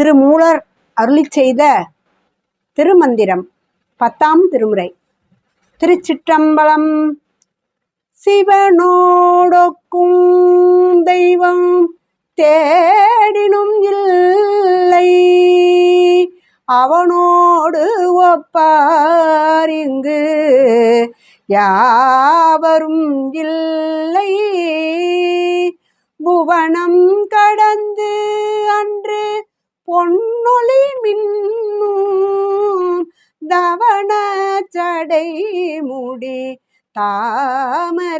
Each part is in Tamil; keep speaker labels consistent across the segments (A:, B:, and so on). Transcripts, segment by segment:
A: திருமூலர் அருளி செய்த திருமந்திரம் பத்தாம் திருமுறை. திருச்சிற்றம்பலம் சிவனோடொக்கும் தெய்வம் தேடினும் இல்லை. அவனோடு ஒப்பார் இங்கு யாவரும் இல்லை. புவனம் கடந்து அன்று பொன்னொளி மின்னும் தவண சடை முடி தாமரையானே.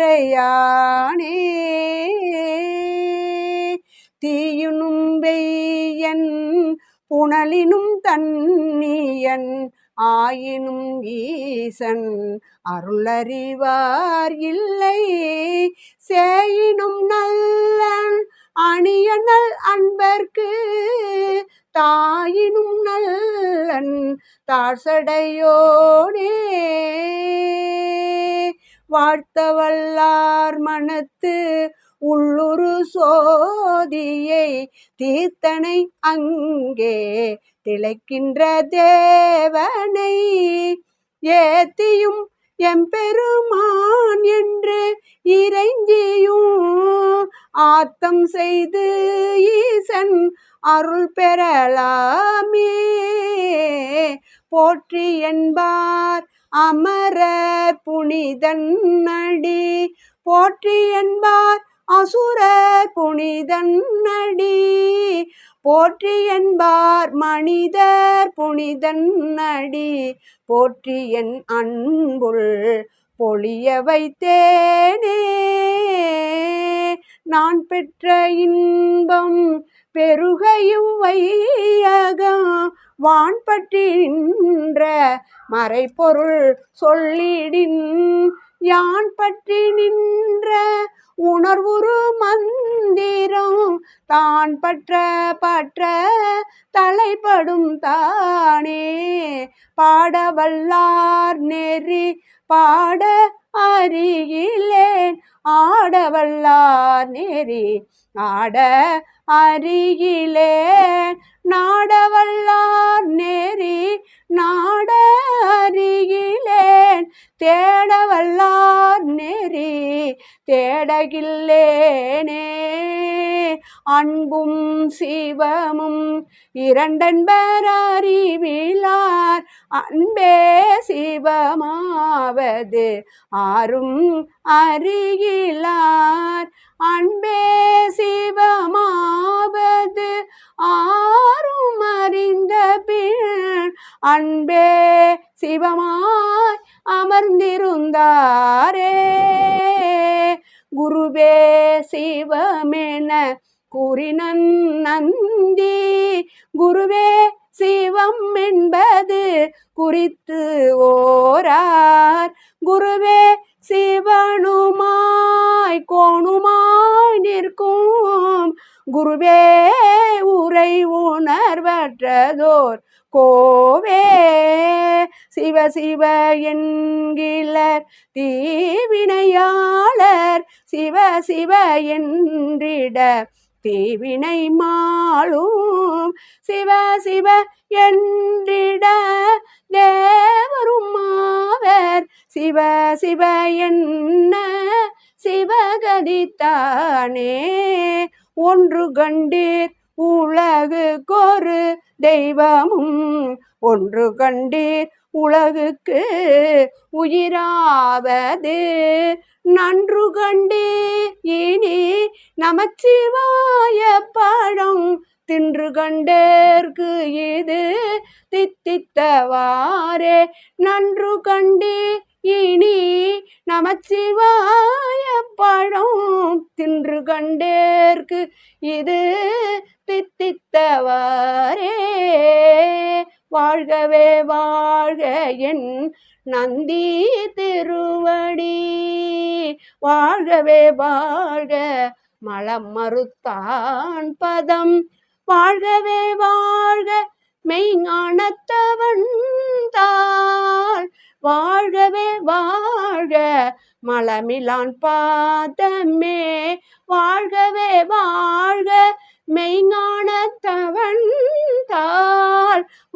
A: தீயுனும் வெய்யன் புனலினும் தன்னியன் ஆயினும் ஈசன் அருளறிவார் இல்லை சேயினும் நல்லன் அணியனல் அன்பர்க்கு தாயினும் நல்லன் தாழ்சடையோனே. வாழ்த்தவல்லார் மனத்து உள்ளுரு சோதியை தீர்த்தனை அங்கே திளைக்கின்ற தேவனை ஏத்தியும் எம்பெருமா ஆத்தம் செய்து ஈசன் அருள் பெறலாமே. போற்றி என்பார் அமரர் புனிதன் நடி போற்றி என்பார் அசுரர் புனிதன் நடி போற்றி என்பார் மனிதர் புனிதன் நடி போற்றி என் அன்புள் பொழிய வைத்தேனே. நான் பெற்ற இன்பம் பெருகையும் வையகம். வான் பற்றின்ற மறைப்பொருள் சொல்லிடின். யான் பற்றி நின்ற உணர்வுரு மந்திரம். தான் பற்ற பற்ற தலைப்படும் தானே. பாடவல்லார் நெறி பாட அறிகிலேன் ஆடவல்லார் நெறி ஆட அறிகிலேன் நாடவல்லார் நெறி நாட அறிகிலேன் தேடவல்லார் நெறி தேடகில்லேனே. அன்பும் சிவமும் இரண்டன்பர் அறிவிலார் அன்பே சிவமாவது ஆறும் அறிகிலார் அன்பே சிவமாவது ஆறும் அறிந்த பின் அன்பே சிவமாய் அமர்ந்திருந்தாரே. குருவே சிவமென கூறினன் நந்தி குருவே சிவம் என்பது குறித்து ஓரார். குருவே சிவனுமாய் கோணுமாய் நிற்கும். குருவே உரை உணர்வற்றதோர் கோவே. சிவ சிவ என்கிலர் தீவினையாளர். சிவ சிவ என்றிட தீவினை மாளும். சிவ சிவ என்றிட தேவரும் மாவர் சிவ சிவ என்ன சிவகதித்தானே? ஒன்று கண்டீர் உலகு கொரு தெய்வமும் ஒன்று கண்டீர் உலகுக்கு உயிராவது. நன்று கண்டே இனி நமச்சிவாய பழம் தின்று கண்டேற்கு இது தித்தித்தவாறே? நன்று கண்டே இனி நமச்சிவாய பழம் தின்று கண்டேற்கு இது தித்தித்தவாரே வாழ்கவே வாழ்க என் நந்தி திருவடி. வாழ்கவே வாழ்க மலம் மறுத்தான் பதம். வாழ்கவே வாழ்க மெய்ஞானத்தவன் தாள். வாழ்கவே வாழ்க மலமிலான் பாதமே. வாழ்கவே வாழ்க மெய்ஞானத்தவன்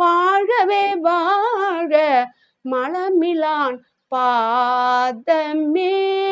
A: வாழ்கவே வாழ்க மலமிலான் பாதமே.